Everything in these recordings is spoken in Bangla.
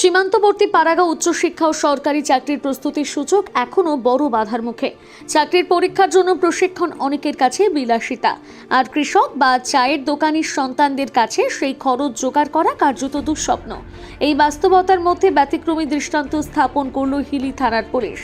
সীমান্তবর্তী পাড়াগা উচ্চশিক্ষা ও সরকারি চাকরির প্রস্তুতির সূচক এখনও বড় বাধার মুখে। চাকরির পরীক্ষার জন্য প্রশিক্ষণ অনেকের কাছে বিলাসিতা। আর কৃষক বা চায়ের দোকানির সন্তানদের কাছে সেই খরচ জোগাড় করা কার্যত দুঃস্বপ্ন। এই বাস্তবতার মধ্যে ব্যতিক্রমী দৃষ্টান্ত স্থাপন করল হিলি থানার পুলিশ।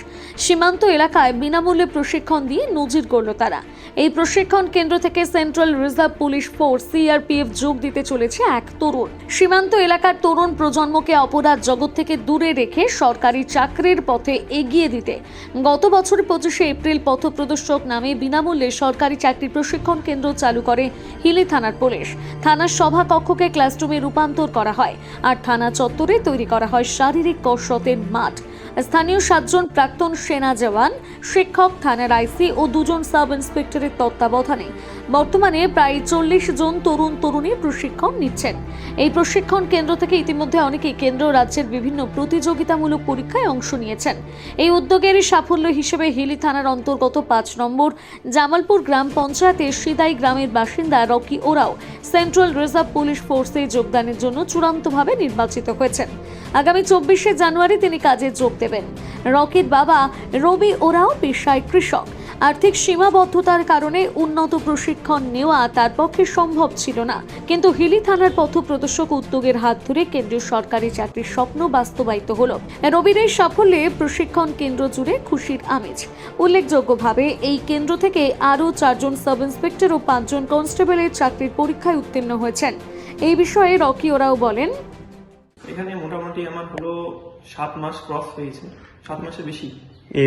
সীমান্ত এলাকায় বিনামূল্যে প্রশিক্ষণ দিয়ে নজির করল তারা। এই প্রশিক্ষণ কেন্দ্র থেকে central reserve police force, CRPF যোগ দিতে চলেছে এক তরুণ। সীমান্ত এলাকার তরুণ প্রজন্মকে অপরাধ জগৎ থেকে দূরে রেখে সরকারি চাকরির পথে এগিয়ে দিতে। গত বছর পঁচিশে এপ্রিল পথ প্রদর্শক নামে বিনামূল্যে সরকারি চাকরি প্রশিক্ষণ কেন্দ্র চালু করে হিলি থানার পুলিশ। থানার সভা কক্ষকে ক্লাসরুমে রূপান্তর করা হয়, আর থানা চত্বরে তৈরি করা হয় শারীরিক কসরতের মাঠ। স্থানীয় সাতজন প্রাক্তন সেনা জওয়ান, শিক্ষক, থানার আইসি ও দুজন সাব ইন্সপেক্টরের তত্ত্বাবধানে বর্তমানে প্রায় চল্লিশ জন তরুণ তরুণী প্রশিক্ষণ নিচ্ছেন। এই প্রশিক্ষণ কেন্দ্র থেকে ইতিমধ্যে অনেকেই কেন্দ্র রাজ্যের বিভিন্ন প্রতিযোগিতামূলক পরীক্ষায় অংশ নিয়েছেন। এই উদ্যোগের সাফল্য হিসেবে হিলি থানার অন্তর্গত পাঁচ নম্বর জামালপুর গ্রাম পঞ্চায়েতের সিদাই গ্রামের বাসিন্দা রকি ওরাও সেন্ট্রাল রিজার্ভ পুলিশ ফোর্সে যোগদানের জন্য চূড়ান্তভাবে নির্বাচিত হয়েছেন। আগামী চব্বিশে জানুয়ারি তিনি কাজে যোগ দেবেন রকির বাবা রবি ওরাও পেশায় কৃষক। আর্থিক সীমাবদ্ধতার কারণে উন্নত প্রশিক্ষণ নেওয়া তার পক্ষে সম্ভব ছিল না। কিন্তু হিলি থানার পথ প্রদর্শক উদ্যোগের হাত ধরে কেন্দ্রীয় সরকারি চাকরির স্বপ্ন বাস্তবায়িত হলো। রবির এই সাফল্যে প্রশিক্ষণ কেন্দ্র জুড়ে খুশির আমেজ। উল্লেখযোগ্যভাবে এই কেন্দ্র থেকে আরও চারজন সাব ইন্সপেক্টর ও পাঁচজন কনস্টেবলের চাকরির পরীক্ষায় উত্তীর্ণ হয়েছেন। এই বিষয়ে রকি ওরাও বলেন, এখানে মোটামুটি আমার সাত মাস ক্রস হয়েছে। সাত মাসের বেশি।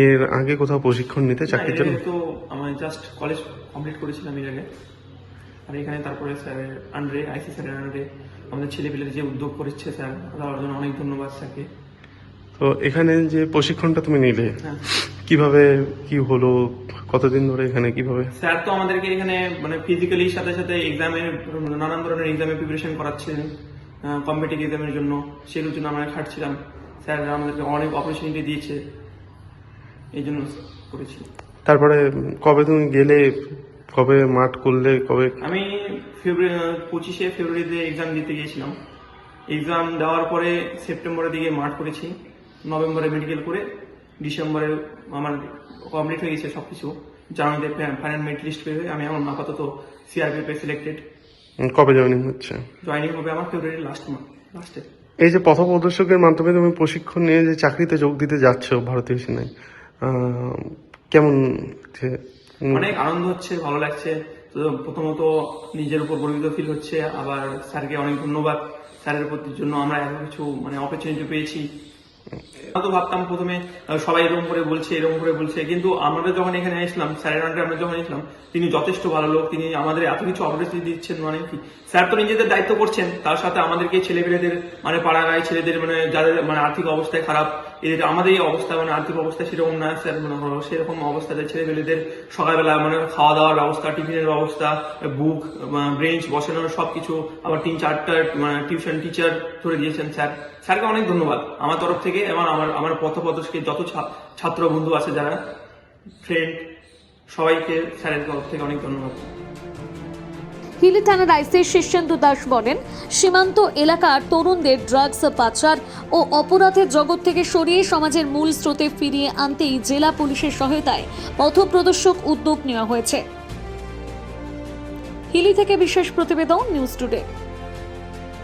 এর আগে কোথাও প্রশিক্ষণ নিতে চাকরির জন্য? তো আমার জাস্ট কলেজ কমপ্লিট করেছিলাম এর আগে। আর এখানে তারপরে স্যারের আন্ডারে আইসি স্যারের আন্ডারে আমাদের ছেলেপেলের যে উদ্যোগ করেছে স্যার তার জন্য অনেক ধন্যবাদ স্যারকে তো এখানে যে প্রশিক্ষণটা তুমি নিলে হ্যাঁ। কীভাবে কি হলো? কতদিন ধরে এখানে কীভাবে? স্যার তো আমাদেরকে এখানে মানে ফিজিক্যালি সাথে সাথে এক্সামের নানান ধরনের এক্সামের প্রিপারেশন করাচ্ছেন কম্পিটিভ এক্সামের জন্য। সেগুলোর জন্য আমরা খাটছিলাম। স্যার আমাদেরকে অনেক অপরচুনিটি দিয়েছে। এই জন্য করেছি। তারপরে কবে তুমি গেলে কবে মাঠ করলে কবে? আমি ফেব্রুয়ারি পঁচিশে ফেব্রুয়ারিতে এক্সাম দিতে গিয়েছিলাম। এক্সাম দেওয়ার পরে সেপ্টেম্বরের দিকে মাঠ করেছি। নভেম্বরে মেডিকেল করে ডিসেম্বরে আমার কমপ্লিট হয়ে গেছে সব কিছু জানুয়ারিতে ফাইনাল মেরিট লিস্ট পেয়ে আমি এখন আপাতত সিআরপিএফে সিলেক্টেড কবে জয়েনিং হচ্ছে? জয়েনিং হবে আমার ফেব্রুয়ারি লাস্ট মান্থ লাস্টে এই যে পথ প্রদর্শকের মাধ্যমে তুমি প্রশিক্ষণ নিয়ে যে চাকরিতে যোগ দিতে যাচ্ছ ভারতীয় সেনায় কেমন অনেক আনন্দ হচ্ছে, ভালো লাগছে। তো প্রথমত নিজের উপর গর্বিত ফিল হচ্ছে। আবার স্যারকে অনেক ধন্যবাদ। স্যারের প্রতি জন্য আমরা এত কিছু মানে অপরচুনিটি পেয়েছি। আমরা তো ভাবতাম প্রথমে সবাই এরকম করে বলছে, এরকম করে বলছে। কিন্তু আমরা যখন এখানে আসলাম স্যারের আন্ডারে আমরা যখন আসলাম তিনি যথেষ্ট ভালো লোক, তিনি আমাদের এত কিছু অপরচুনিটি দিচ্ছেন মানে কি? স্যার তো নিজেদের দায়িত্ব করছেন, তার সাথে আমাদেরকে ছেলেপেলেদের মানে পাড়া গায়ে ছেলেদের মানে যাদের মানে আর্থিক অবস্থায় খারাপ এদের আমাদের এই অবস্থা মানে আর্থিক অবস্থা সেরকম না স্যার মানে সেরকম অবস্থাতে ছেলেমেয়েদের সকালবেলা মানে খাওয়া দাওয়ার ব্যবস্থা, টিফিনের ব্যবস্থা বুক ব্রেঞ্চ বসানোর সব কিছু আবার তিন, চারটা মানে টিউশন টিচার ধরে দিয়েছেন স্যার। স্যারকে অনেক ধন্যবাদ। আমার তরফ থেকে এবং আমার আমার পথপথকে যত ছাত্র বন্ধু আছে যারা ফ্রেন্ড সবাইকে স্যারের তরফ থেকে অনেক ধন্যবাদ। হিলি থানার আইসি শীর্ষেন্দু দাস বলেন, সীমান্ত এলাকার তরুণদের ড্রাগস পাচার ও অপরাধের জগৎ থেকে সরিয়ে সমাজের মূল স্রোতে ফিরিয়ে আনতেই জেলা পুলিশের সহায়তায় পথপ্রদর্শক উদ্যোগ নেওয়া হয়েছে। হিলি থেকে বিশেষ প্রতিবেদন, নিউজ টুডে।